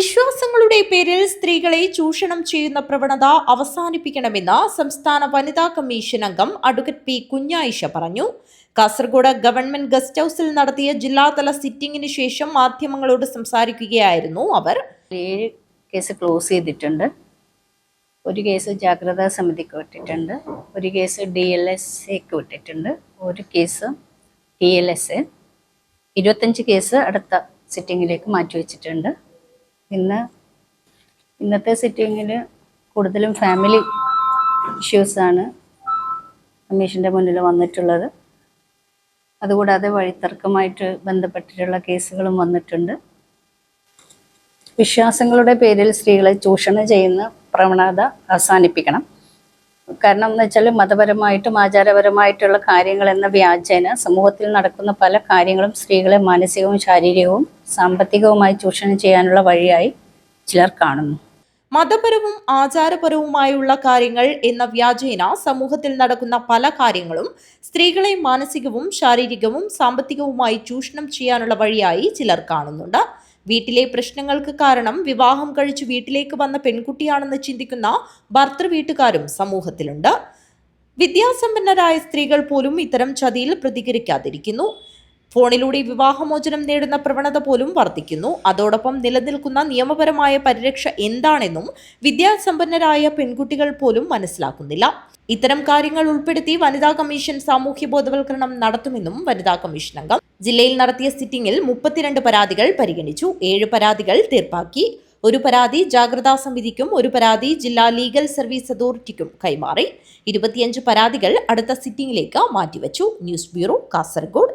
വിശ്വാസങ്ങളുടെ പേരിൽ സ്ത്രീകളെ ചൂഷണം ചെയ്യുന്ന പ്രവണത അവസാനിപ്പിക്കണമെന്ന് സംസ്ഥാന വനിതാ കമ്മീഷൻ അംഗം അഡ്വക്കറ്റ് പി കുഞ്ഞായിഷ പറഞ്ഞു. കാസർഗോഡ് ഗവൺമെന്റ് ഗസ്റ്റ് ഹൗസിൽ നടത്തിയ ജില്ലാതല സിറ്റിംഗിന് ശേഷം മാധ്യമങ്ങളോട് സംസാരിക്കുകയായിരുന്നു അവർ. ഏഴ് കേസ് ക്ലോസ് ചെയ്തിട്ടുണ്ട്. ഒരു കേസ് ജാഗ്രതാ സമിതിക്ക് വിട്ടിട്ടുണ്ട്. ഒരു കേസ് ഡി എൽ എസ് എക്ക് വിട്ടിട്ടുണ്ട്. ഒരു കേസ് ഡി എൽ എസ്. ഇരുപത്തഞ്ച് കേസ് അടുത്ത സിറ്റിങ്ങിലേക്ക് മാറ്റിവെച്ചിട്ടുണ്ട്. ഇന്ന് ഇന്നത്തെ സിറ്റിങ്ങിൽ കൂടുതലും ഫാമിലി ഇഷ്യൂസാണ് കമ്മീഷന്റെ മുന്നിൽ വന്നിട്ടുള്ളത്. അതുകൂടാതെ വഴിത്തർക്കമായിട്ട് ബന്ധപ്പെട്ടിട്ടുള്ള കേസുകളും വന്നിട്ടുണ്ട്. വിശ്വാസങ്ങളുടെ പേരിൽ സ്ത്രീകളെ ചൂഷണം ചെയ്യുന്ന പ്രവണത അവസാനിപ്പിക്കണം. കാരണം എന്ന് വെച്ചാൽ മതപരമായിട്ടും ആചാരപരമായിട്ടുള്ള കാര്യങ്ങൾ എന്ന വ്യാജേന സമൂഹത്തിൽ നടക്കുന്ന പല കാര്യങ്ങളും സ്ത്രീകളെ മാനസികവും ശാരീരികവും സാമ്പത്തികവുമായി ചൂഷണം ചെയ്യാനുള്ള വഴിയായി ചിലർ കാണുന്നു. മതപരവും ആചാരപരവുമായുള്ള കാര്യങ്ങൾ എന്ന വ്യാജേന സമൂഹത്തിൽ നടക്കുന്ന പല കാര്യങ്ങളും സ്ത്രീകളെ മാനസികവും ശാരീരികവും സാമ്പത്തികവുമായി ചൂഷണം ചെയ്യാനുള്ള വഴിയായി ചിലർ കാണുന്നുണ്ട്. വീട്ടിലെ പ്രശ്നങ്ങൾക്ക് കാരണം വിവാഹം കഴിച്ച് വീട്ടിലേക്ക് വന്ന പെൺകുട്ടിയാണെന്ന് ചിന്തിക്കുന്ന ഭർത്തൃവീട്ടുകാരും സമൂഹത്തിലുണ്ട്. വിദ്യാസമ്പന്നരായ സ്ത്രീകൾ പോലും ഇത്തരം ചതിയിൽ പ്രതികരിക്കാതിരിക്കുന്നു. ഫോണിലൂടെ വിവാഹമോചനം നേടുന്ന പ്രവണത പോലും വർദ്ധിക്കുന്നു. അതോടൊപ്പം നിലനിൽക്കുന്ന നിയമപരമായ പരിരക്ഷ എന്താണെന്നും വിദ്യാസമ്പന്നരായ പെൺകുട്ടികൾ പോലും മനസ്സിലാക്കുന്നില്ല. ഇത്തരം കാര്യങ്ങൾ ഉൾപ്പെടുത്തി വനിതാ കമ്മീഷൻ സാമൂഹ്യ ബോധവൽക്കരണം നടത്തുമെന്നും വനിതാ കമ്മീഷൻ അംഗം ജില്ലയിൽ നടത്തിയ സിറ്റിംഗിൽ മുപ്പത്തിരണ്ട് പരാതികൾ പരിഗണിച്ചു. ഏഴ് പരാതികൾ തീർപ്പാക്കി. ഒരു പരാതി ജാഗ്രതാ സമിതിക്കും ഒരു പരാതി ജില്ലാ ലീഗൽ സർവീസ് അതോറിറ്റിക്കും കൈമാറി. ഇരുപത്തിയഞ്ച് പരാതികൾ അടുത്ത സിറ്റിംഗിലേക്ക് മാറ്റിവെച്ചു. News bureau Kasaragod.